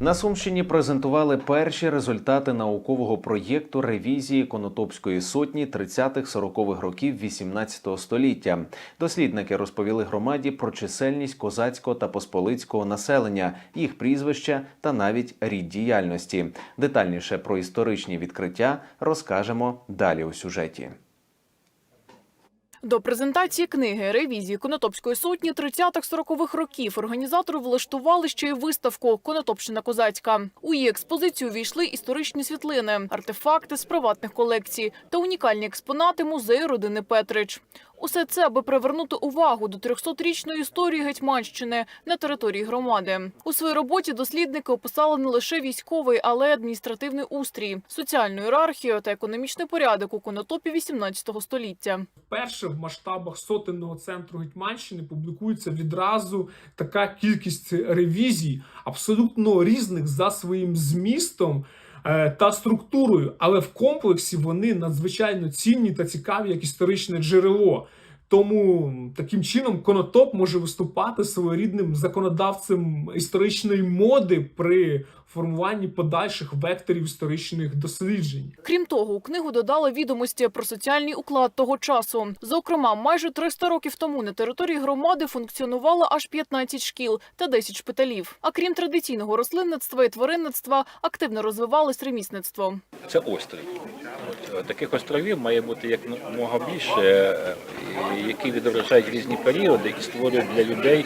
На Сумщині презентували перші результати наукового проєкту ревізії Конотопської сотні 30-40-х років 18 століття. Дослідники розповіли громаді про чисельність козацького та посполицького населення, їх прізвища та навіть рід діяльності. Детальніше про історичні відкриття розкажемо далі у сюжеті. До презентації книги ревізії Конотопської сотні 30-40-х років організатори влаштували ще й виставку Конотопщина козацька. У її експозицію війшли історичні світлини, артефакти з приватних колекцій та унікальні експонати музею родини Петрич. Усе це аби привернути увагу до 300-річної історії Гетьманщини на території громади. У своїй роботі дослідники описали не лише військовий, але й адміністративний устрій, соціальну ієрархію та економічний порядок у конотопі 18 століття. Вперше в масштабах сотенного центру Гетьманщини публікується відразу така кількість ревізій, абсолютно різних за своїм змістом та структурою, але в комплексі вони надзвичайно цінні та цікаві як історичне джерело. Тому таким чином Конотоп може виступати своєрідним законодавцем історичної моди при формуванні подальших векторів історичних досліджень. Крім того, у книгу додали відомості про соціальний уклад того часу. Зокрема, майже 300 років тому на території громади функціонувало аж 15 шкіл та 10 шпиталів. А крім традиційного рослинництва і тваринництва, активно розвивалось ремісництво. Це острів. Таких островів має бути якмога більше, е, які відображають різні періоди і створюють для людей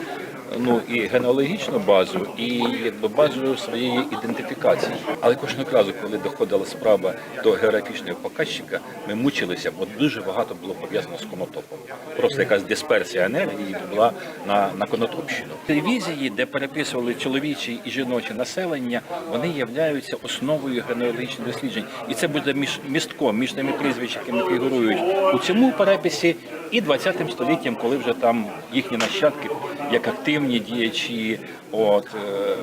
ну і генеалогічну базу, і якби базу своєї ідентифікації. Але кожного разу, коли доходила справа до географічного показчика, ми мучилися, бо дуже багато було пов'язано з конотопом. Просто якась дисперсія енергії була на, на конотопщину. Телевізії, де переписували чоловічі і жіноче населення, вони являються основою генеалогічних досліджень. І це буде між містком, між тими прізвищами, фігурують у цьому переписі, і 20 століттям, коли вже там їхні нащадки, як активні діячі, от е,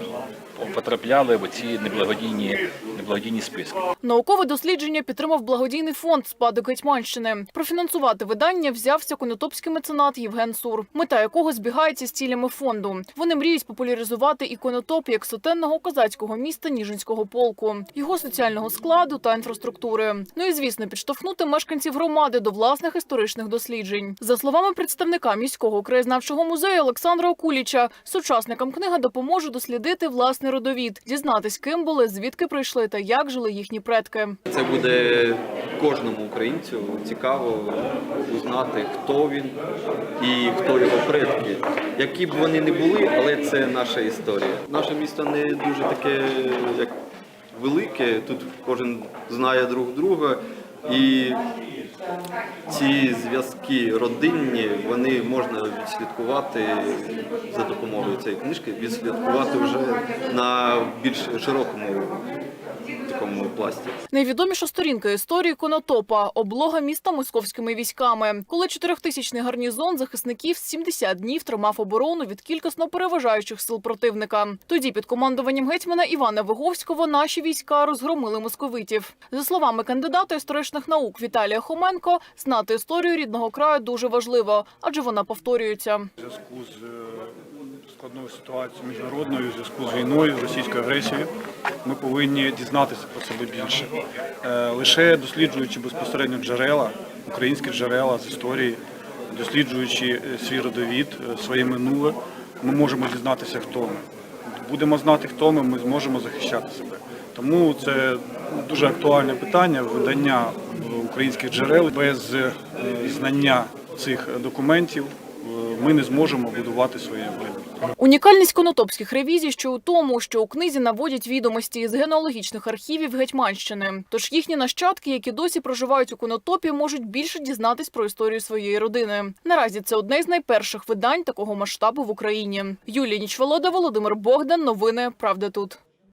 потрапляли в ці неблагодійні неблагодійні списки. Наукове дослідження підтримав благодійний фонд спадок Гетьманщини. Профінансувати видання взявся конотопський меценат Євген Сур, мета якого збігається з цілями фонду. Вони мріють популяризувати іконотоп як сотенного козацького міста Ніжинського полку, його соціального складу та інфраструктури. Ну і звісно, підштовхнути мешканців громади до власних історичних досліджень. За словами представника міського краєзнавчого музею Олександра Окуліча, сучасникам книга допоможе дослідити власний родовід, дізнатись, ким були, звідки прийшли та як жили їхні предки. Це буде кожному українцю цікаво узнати, хто він і хто його предки. Які б вони не були, але це наша історія. Наше місто не дуже таке як велике. Тут кожен знає друг друга і. Ці зв'язки родинні вони можна відслідкувати за допомогою цієї книжки, відслідкувати вже на більш широкому такому пласті. Найвідоміша сторінка історії Конотопа – облога міста московськими військами. Коли чотирьохтисячний гарнізон захисників 70 днів тримав оборону від кількісно переважаючих сил противника. Тоді під командуванням гетьмана Івана Виговського наші війська розгромили московитів. За словами кандидата історичних наук Віталія Хоменко, знати історію рідного краю дуже важливо, адже вона повторюється. У зв'язку з е, складною ситуацією міжнародною, у зв'язку з війною, з російською агресією, ми повинні дізнатися про себе більше. Е, Лише досліджуючи безпосередньо джерела, українські джерела з історії, досліджуючи е, свій родовід, е, своє минуле, ми можемо дізнатися, хто ми. Будемо знати, хто ми, ми зможемо захищати себе. Тому це дуже актуальне питання видання українських джерел без знання цих документів ми не зможемо будувати своє майбутнє. Унікальність конотопських ревізій ще у тому, що у книзі наводять відомості з генеалогічних архівів Гетьманщини. Тож їхні нащадки, які досі проживають у конотопі, можуть більше дізнатись про історію своєї родини. Наразі це одне з найперших видань такого масштабу в Україні. Юлія Нічволода, Володимир Богдан. Новини Правда тут.